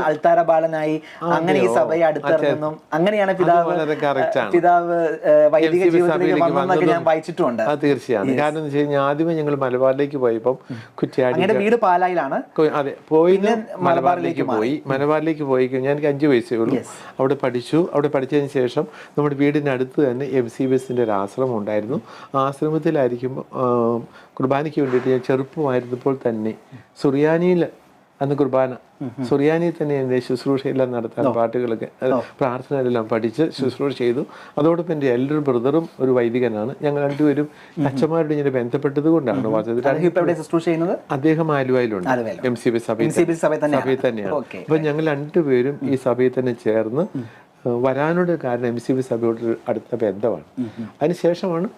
അൾത്താര ബാലനായി അങ്ങനെ ഈ സഭയെ അടുത്തായിരുന്നെന്നും അങ്ങനെയാണ് പിതാവ്. പിതാവ് വൈദിക ജീവിതത്തിലേക്ക് വന്നതൊക്കെ ഞാൻ വായിച്ചിട്ടുണ്ട് തീർച്ചയായും തീർച്ചയാണ്. കാരണം എന്ന് വെച്ച് കഴിഞ്ഞാൽ ആദ്യമേ ഞങ്ങൾ മലബാറിലേക്ക് പോയപ്പോൾ കുറ്റിയാടി അങ്ങനെ വീട് പാലായിലാണ്. അതെ പോയി മലബാറിലേക്ക് പോയി. മലബാറിലേക്ക് പോയി കഴിഞ്ഞാൽ എനിക്ക് അഞ്ച് വയസ്സേ ഉള്ളൂ. അവിടെ പഠിച്ചു. അവിടെ പഠിച്ചതിന് ശേഷം നമ്മുടെ വീടിന്റെ അടുത്ത് തന്നെ എം സി ബി എസിന്റെ ഒരു ആശ്രമം ഉണ്ടായിരുന്നു. ആ ആശ്രമത്തിലായിരിക്കുമ്പോൾ കുർബാനയ്ക്ക് വേണ്ടിയിട്ട് ഞാൻ ചെറുപ്പമായിരുന്നപ്പോൾ തന്നെ സുറിയാനിയിൽ അന്ന് കുർബാന. സുറിയാനിയിൽ തന്നെ എന്റെ ശുശ്രൂഷയെല്ലാം നടത്താൻ പാട്ടുകളൊക്കെ അത് പ്രാർത്ഥനകളെല്ലാം പഠിച്ച് ശുശ്രൂഷ ചെയ്തു. അതോടൊപ്പം എന്റെ എല്ലാവരും ബ്രദറും ഒരു വൈദികനാണ്. ഞങ്ങൾ രണ്ടുപേരും അച്ഛന്മാരോട് ഇങ്ങനെ ബന്ധപ്പെട്ടത് കൊണ്ടാണ് അദ്ദേഹം ആലുവയിലുണ്ട്. എം സി ബി സഭയിൽ സഭയിൽ തന്നെയാണ്. അപ്പൊ ഞങ്ങൾ രണ്ടുപേരും ഈ സഭയിൽ തന്നെ ചേർന്ന് വരാനുള്ള കാരണം എം സി ബി സഭയോട് അടുത്ത ബന്ധമാണ്. അതിനുശേഷമാണ്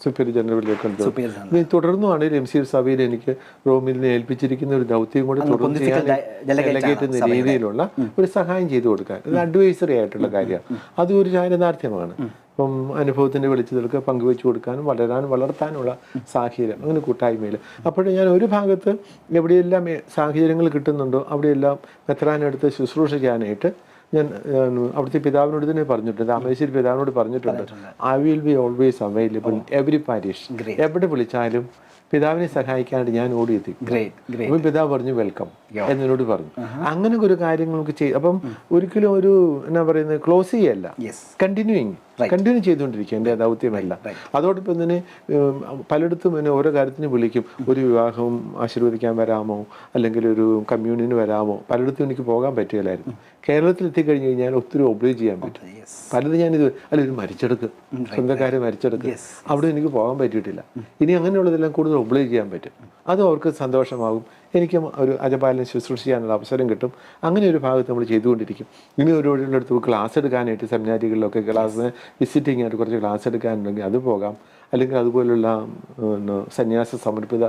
സുപ്പീരിയർ ജനറലിലേക്ക് തുടർന്നുമാണ് എം സി സഭയിൽ എനിക്ക് റോമിൽ നിന്ന് ഏൽപ്പിച്ചിരിക്കുന്ന ഒരു ദൗത്യം കൂടി തുടർന്ന് delegate രീതിയിലുള്ള ഒരു സഹായം ചെയ്തു കൊടുക്കാൻ. ഒരു അഡ്വൈസറി ആയിട്ടുള്ള കാര്യമാണ്. അത് ഒരു ചാരിതാർത്ഥ്യമാണ് ഇപ്പം അനുഭവത്തിന്റെ വെളിച്ചത്തിലൊക്കെ പങ്കുവെച്ചു കൊടുക്കാനും വളരാനും വളർത്താനുള്ള സാഹചര്യം അങ്ങനെ കൂട്ടായ്മയിൽ. അപ്പോഴും ഞാൻ ഒരു ഭാഗത്ത് എവിടെയെല്ലാം സാഹചര്യങ്ങൾ കിട്ടുന്നുണ്ടോ അവിടെയെല്ലാം മെത്രാനെടുത്ത് ശുശ്രൂഷ ചെയ്യാനായിട്ട് ഞാൻ അവിടുത്തെ പിതാവിനോട് തന്നെ പറഞ്ഞിട്ടുണ്ട്. രാമേശ്വരി പിതാവിനോട് പറഞ്ഞിട്ടുണ്ട്. I will be always available every parish എവിടെ വിളിച്ചാലും പിതാവിനെ സഹായിക്കാനായിട്ട് ഞാൻ ഓടിയെത്തി. അപ്പം പിതാവ് പറഞ്ഞു വെൽക്കം എന്നോട് പറഞ്ഞു. അങ്ങനെ ഒരു കാര്യം ചെയ്തു. ചെയ്യും അപ്പം ഒരിക്കലും ഒരു എന്നാ പറയുന്നത് ക്ലോസ് ചെയ്യല്ല. കണ്ടിന്യൂയിങ് കണ്ടിന്യൂ ചെയ്തുകൊണ്ടിരിക്കുക എന്റെ ദൗത്യമല്ല. അതോടൊപ്പം തന്നെ പലയിടത്തും എന്നെ ഓരോ കാര്യത്തിന് വിളിക്കും. ഒരു വിവാഹം ആശീർവദിക്കാൻ വരാമോ? അല്ലെങ്കിൽ ഒരു കമ്മ്യൂണിന് വരാമോ? പലയിടത്തും എനിക്ക് പോകാൻ പറ്റുകയില്ലായിരുന്നു. കേരളത്തിൽ എത്തിക്കഴിഞ്ഞ് കഴിഞ്ഞാൽ ഒത്തിരി ഒബ്ലേജ് ചെയ്യാൻ പറ്റും. പലത് ഞാനിത് അല്ല ഇത് മരിച്ചെടുക്ക്. സ്വന്തക്കാരെ മരിച്ചെടുക്ക്. അവിടെ എനിക്ക് പോകാൻ പറ്റിയിട്ടില്ല. ഇനി അങ്ങനെയുള്ളതെല്ലാം കൂടുതൽ ഒബ്ലേജ് ചെയ്യാൻ പറ്റും. അത് അവർക്ക് സന്തോഷമാകും. എനിക്കും ഒരു അജപാലിനെ ശുശ്രൂഷ ചെയ്യാനുള്ള അവസരം കിട്ടും. അങ്ങനെ ഒരു ഭാഗത്ത് നമ്മൾ ചെയ്തുകൊണ്ടിരിക്കും. ഇനി ഓരോരുടെ അടുത്ത് ക്ലാസ് എടുക്കാനായിട്ട് സെമിനാരികളിലൊക്കെ ക്ലാസ് വിസിറ്റിംഗ് ആയിട്ട് കുറച്ച് ക്ലാസ് എടുക്കാനുണ്ടെങ്കിൽ അത് പോകാം. അല്ലെങ്കിൽ അതുപോലുള്ള സന്യാസ സമർപ്പിത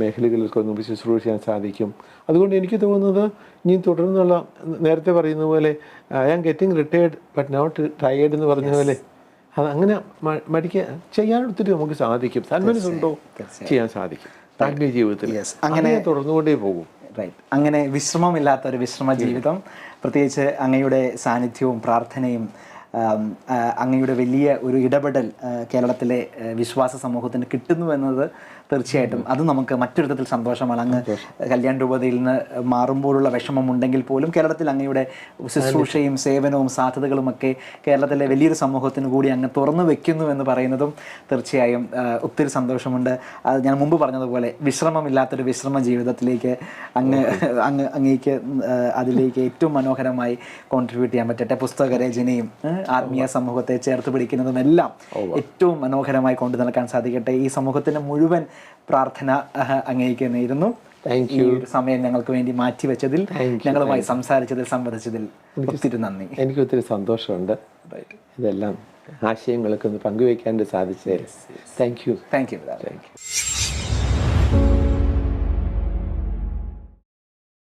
മേഖലകളിലൊക്കെ നമുക്ക് ശുശ്രൂഷ ചെയ്യാൻ സാധിക്കും. അതുകൊണ്ട് എനിക്ക് തോന്നുന്നത് ഇനി തുടർന്നുള്ള നേരത്തെ പറയുന്ന പോലെ I am getting retired but not tired എന്ന് പറഞ്ഞ പോലെ അത് അങ്ങനെ മടിക്കാൻ ചെയ്യാൻ ഒത്തിരി നമുക്ക് സാധിക്കും. സന്മനസ് ഉണ്ടോ ചെയ്യാൻ സാധിക്കും. ആത്മീയ ജീവിതത്തിൽ. അങ്ങനെ തുടർന്നുകൊണ്ടേ പോകും. റൈറ്റ് അങ്ങനെ വിശ്രമമില്ലാത്ത ഒരു വിശ്രമ ജീവിതം പ്രത്യേകിച്ച് അങ്ങയുടെ സാന്നിധ്യവും പ്രാർത്ഥനയും അങ്ങയുടെ വലിയ ഒരു ഇടപെടൽ കേരളത്തിലെ വിശ്വാസ സമൂഹത്തിന് കിട്ടുന്നു എന്നത് തീർച്ചയായിട്ടും അത് നമുക്ക് മറ്റൊരു തരത്തിൽ സന്തോഷമാണ്. അങ്ങ് കല്യാൺ രൂപതയിൽ നിന്ന് മാറുമ്പോഴുള്ള വിഷമമുണ്ടെങ്കിൽ പോലും കേരളത്തിൽ അങ്ങയുടെ ശുശ്രൂഷയും സേവനവും സാധ്യതകളുമൊക്കെ കേരളത്തിലെ വലിയൊരു സമൂഹത്തിന് കൂടി അങ്ങ് തുറന്നു വെക്കുന്നു എന്ന് പറയുന്നതും തീർച്ചയായും ഒത്തിരി സന്തോഷമുണ്ട്. അത് ഞാൻ മുമ്പ് പറഞ്ഞതുപോലെ വിശ്രമമില്ലാത്തൊരു വിശ്രമ ജീവിതത്തിലേക്ക് അങ്ങ് അങ്ങ് അങ്ങേക്ക് അതിലേക്ക് ഏറ്റവും മനോഹരമായി കോൺട്രിബ്യൂട്ട് ചെയ്യാൻ പറ്റട്ടെ. പുസ്തക രചനയും ആത്മീയ സമൂഹത്തെ ചേർത്ത് പിടിക്കുന്നതും എല്ലാം ഏറ്റവും മനോഹരമായി കൊണ്ടു നടക്കാൻ സാധിക്കട്ടെ. ഈ സമൂഹത്തിന് മുഴുവൻ പ്രാർത്ഥന അങ്ങേക്ക് നേരുന്നു ഈ ഒരു സമയം ഞങ്ങൾക്ക് വേണ്ടി മാറ്റിവെച്ചതിൽ ഞങ്ങളുമായി സംസാരിച്ചതിൽ സംവദിച്ചതിൽ ഒത്തിരി നന്ദി. എനിക്ക് ഒത്തിരി സന്തോഷമുണ്ട്. ഇതെല്ലാം ആശയങ്ങളൊക്കെ ഒന്ന് പങ്കുവയ്ക്കാൻ സാധിച്ചേ thank you thank you thank you